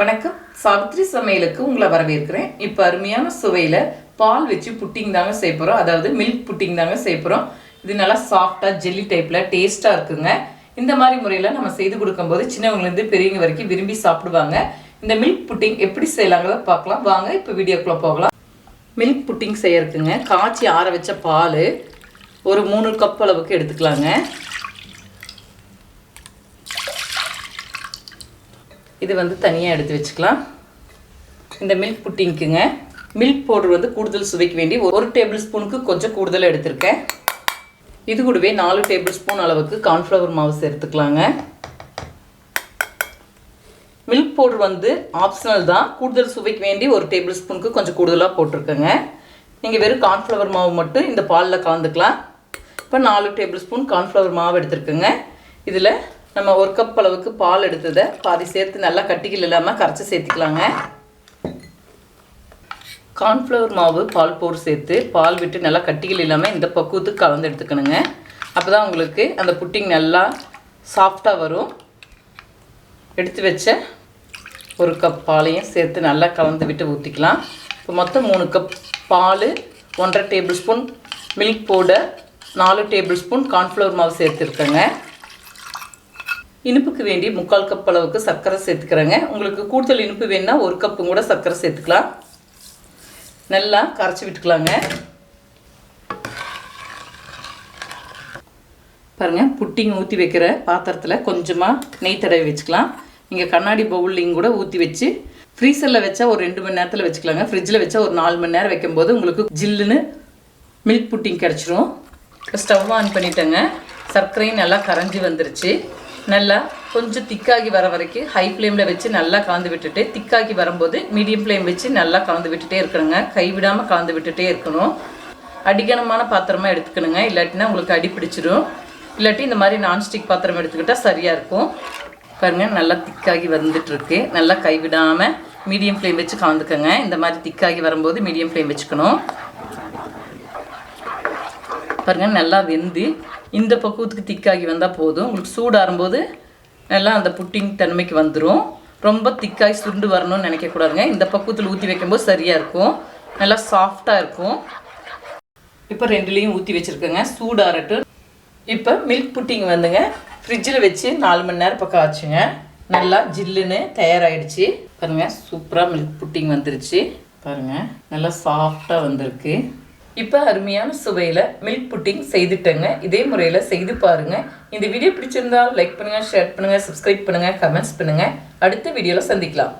வணக்கம். சாவித்ரி சமையலுக்கு உங்களை வரவேற்கிறேன். இப்போ அருமையான சுவையில் பால் வச்சு புட்டிங் தாங்க செய்ய போகிறோம் அதாவது மில்க் புட்டிங் தாங்க செய்ய போகிறோம் இது நல்லா சாஃப்டாக ஜெல்லி டைப்பில் டேஸ்ட்டாக இருக்குங்க. இந்த மாதிரி முறையில் நம்ம செய்து கொடுக்கும்போது சின்னவங்கலேருந்து பெரியவங்க வரைக்கும் விரும்பி சாப்பிடுவாங்க. இந்த மில்க் புட்டிங் எப்படி செய்யலாங்கிறத பார்க்கலாம். வாங்க இப்போ வீடியோக்குள்ளே போகலாம். மில்க் புட்டிங் செய்யறதுக்குங்க. காய்ச்சி ஆற வச்ச பால் ஒரு மூணு கப் அளவுக்கு எடுத்துக்கலாங்க. இது வந்து தனியாக எடுத்து வச்சுக்கலாம். இந்த மில்க் புட்டிங்க்குங்க மில்க் பவுடர் வந்து கூடுதல் சுவைக்கு வேண்டி ஒரு டேபிள் ஸ்பூனுக்கு கொஞ்சம் கூடுதலாக எடுத்திருக்கேன். இது கூடவே நாலு டேபிள் ஸ்பூன் அளவுக்கு கார்ன்ஃப்ளவர் மாவு சேர்த்துக்கலாங்க. மில்க் பவுடர் வந்து ஆப்ஷனல் தான். கூடுதல் சுவைக்கு வேண்டி ஒரு டேபிள் ஸ்பூனுக்கு கொஞ்சம் கூடுதலாக போட்டிருக்கேங்க. நீங்கள் வெறும் கார்ன்ஃப்ளவர் மாவு மட்டும் இந்த பாலில் கலந்துக்கலாம். இப்போ நாலு டேபிள் ஸ்பூன் கார்ன்ஃப்ளவர் மாவு எடுத்துருக்குங்க. இதில் நம்ம ஒரு கப் அளவுக்கு பால் எடுத்ததை பாதி சேர்த்து நல்லா கட்டிகள் இல்லாமல் கரைச்சி சேர்த்துக்கலாங்க. கார்ன்ஃப்ளவர் மாவு பால் போர் சேர்த்து பால் விட்டு நல்லா கட்டிகள் இல்லாமல் இந்த பக்குவத்துக்கு கலந்து எடுத்துக்கணுங்க. அப்போ தான் உங்களுக்கு அந்த புட்டிங் நல்லா சாஃப்டாக வரும். எடுத்து வச்ச ஒரு கப் பாலையும் சேர்த்து நல்லா கலந்து விட்டு ஊற்றிக்கலாம் இப்போ மொத்தம் மூணு கப் பால் ஒன்றரை டேபிள் ஸ்பூன் மில்க் பவுடர் நாலு டேபிள் ஸ்பூன் கார்ன்ஃப்ளவர் மாவு சேர்த்துருக்கேங்க இனிப்புக்கு வேண்டி முக்கால் கப் அளவுக்கு சர்க்கரை சேர்த்துக்கிறேங்க. உங்களுக்கு கூடுதல் இனிப்பு வேணுன்னா ஒரு கப்பு கூட சர்க்கரை சேர்த்துக்கலாம். நல்லா கரைச்சி விட்டுக்கலாங்க. பாருங்கள் புட்டிங் ஊற்றி வைக்கிற பாத்திரத்தில் கொஞ்சமாக நெய் தடவி வச்சுக்கலாம். நீங்கள் கண்ணாடி பவுல்லையும் கூட ஊற்றி வச்சு ஃப்ரீசரில் வச்சா ஒரு ரெண்டு மணி நேரத்தில் வச்சுக்கலாங்க. ஃப்ரிட்ஜில் வச்சா ஒரு நாலு மணி நேரம் வைக்கும்போது உங்களுக்கு ஜில்லுன்னு மில்க் புட்டிங் கிடச்சிரும். ஸ்டவ் ஆன் பண்ணிட்டேங்க. சர்க்கரையும் நல்லா கரைஞ்சி வந்துருச்சு. நல்லா கொஞ்சம் திக்காகி வர வரைக்கும் ஹை ஃப்ளேமில் வச்சு நல்லா கலந்து விட்டுட்டு திக்காகி வரும்போது மீடியம் ஃப்ளேம் வச்சு நல்லா கலந்து விட்டுட்டே இருக்கணுங்க. கைவிடாமல் கலந்து விட்டுட்டே இருக்கணும். அடிக்கணமான பாத்திரமாக எடுத்துக்கணுங்க. இல்லாட்டினா உங்களுக்கு அடி பிடிச்சிடும் இல்லாட்டி இந்த மாதிரி நான்ஸ்டிக் பாத்திரம் எடுத்துக்கிட்டால் சரியாக இருக்கும். பாருங்கள் நல்லா திக்காகி வந்துட்டுருக்கு. நல்லா கைவிடாமல் மீடியம் ஃப்ளேம் வச்சு கலந்துக்கோங்க. இந்த மாதிரி திக்காகி வரும்போது மீடியம் ஃப்ளேம் வச்சுக்கணும். பாருங்கள் நல்லா வெந்து இந்த பக்குவத்துக்கு திக்காகி வந்தால் போதும். உங்களுக்கு சூடாறும்போது நல்லா அந்த புட்டிங் தன்மைக்கு வந்துடும் ரொம்ப திக்காகி சுருண்டு வரணும்னு நினைக்கக்கூடாதுங்க இந்த பக்குவத்தில் ஊற்றி வைக்கும்போது சரியாக இருக்கும். நல்லா சாஃப்டாக இருக்கும். இப்போ ரெண்டுலேயும் ஊற்றி வச்சுருக்கேங்க. சூடாரட்டும் இப்போ மில்க் புட்டிங் வந்துங்க. ஃப்ரிட்ஜில் வச்சு நாலு மணி நேரம் பக்கம் ஆச்சுங்க. நல்லா ஜில்லுன்னு தயாராகிடுச்சு பாருங்கள் சூப்பராக மில்க் புட்டிங் வந்துருச்சு. பாருங்கள் நல்லா சாஃப்டாக வந்திருக்கு. இப்போ அருமையான சுவையில் மில்க் புட்டிங் செய்துட்டேங்க. இதே முறையில் செய்து பாருங்கள் இந்த வீடியோ பிடிச்சிருந்தா லைக் பண்ணுங்கள் ஷேர் பண்ணுங்கள் சப்ஸ்கிரைப் பண்ணுங்கள் கமெண்ட்ஸ் பண்ணுங்கள் அடுத்த வீடியோவில் சந்திக்கலாம்.